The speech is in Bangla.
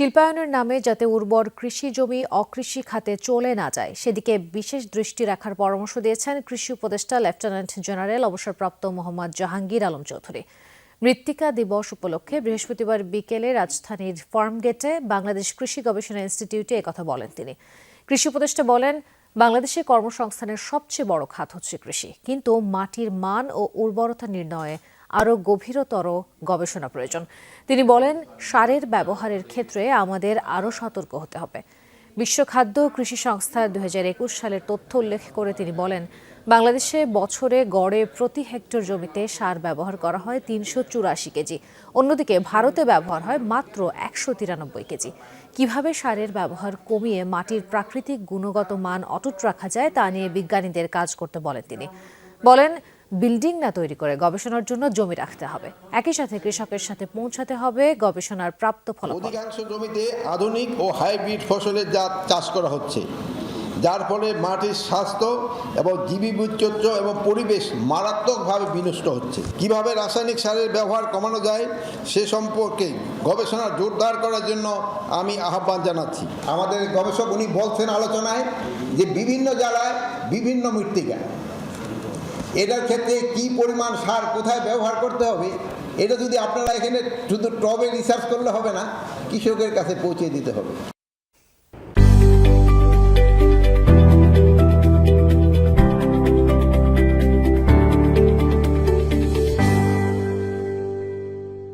শিল্পায়নের নামে যাতে উর্বর কৃষি জমি অকৃষি খাতে চলে না যায়, সেদিকে বিশেষ দৃষ্টি রাখার পরামর্শ দিয়েছেন কৃষি উপদেষ্টা লেফটেন্যান্ট জেনারেল, অবসরপ্রাপ্ত মোহাম্মদ জাহাঙ্গীর আলম চৌধুরী। মৃত্তিকা দিবস উপলক্ষে বৃহস্পতিবার বিকেলে রাজধানীর ফার্মগেটে বাংলাদেশ কৃষি গবেষণা ইনস্টিটিউটে একথা বলেন তিনি। কৃষি উপদেষ্টা বলেন, বাংলাদেশে কর্মসংস্থানের সবচেয়ে বড় খাত হচ্ছে কৃষি, কিন্তু মাটির মান ও উর্বরতা নির্ণয়ে আরও গভীরতর গবেষণা প্রয়োজন। তিনি বলেন, সারের ব্যবহারের ক্ষেত্রে আমাদের আরও সতর্ক হতে হবে। বিশ্ব খাদ্য কৃষি সংস্থা দুই হাজার একুশ সালের তথ্য উল্লেখ করে তিনি বলেন, বাংলাদেশে বছরে গড়ে প্রতি হেক্টর জমিতে সার ব্যবহার করা হয় তিনশো চুরাশি কেজি। অন্যদিকে ভারতে ব্যবহার হয় মাত্র একশো তিরানব্বই কেজি। কীভাবে সারের ব্যবহার কমিয়ে মাটির প্রাকৃতিক গুণগত মান অটুট রাখা যায় তা নিয়ে বিজ্ঞানীদের কাজ করতে বলেন তিনি। বলেন বিল্ডিং না তৈরি করে গবেষণার জন্য জমি রাখতে হবে। একই সাথে কৃষকের সাথে পৌঁছাতে হবে গবেষণার প্রাপ্ত ফল অধিকাংশ জমিতে আধুনিক ও হাইব্রিড ফসলের জাত চাষ করা হচ্ছে। যার ফলে মাটির স্বাস্থ্য এবং জীবী বৈচিত্র্য এবং পরিবেশ মারাত্মকভাবে বিনষ্ট হচ্ছে। কীভাবে রাসায়নিক সারের ব্যবহার কমানো যায়, সে সম্পর্কে গবেষণা জোরদার করার জন্য আমি আহ্বান জানাচ্ছি। আমাদের গবেষক উনি বলছেন আলোচনায় যে বিভিন্ন জেলায় বিভিন্ন মৃত্তিকা। এটার ক্ষেত্রে কি পরিমাণ সার কোথায় ব্যবহার করতে হবে, এটা যদি আপনারা এখানে শুধু টবে রিসার্চ করলে হবে না, কৃষকের কাছে পৌঁছে দিতে হবে।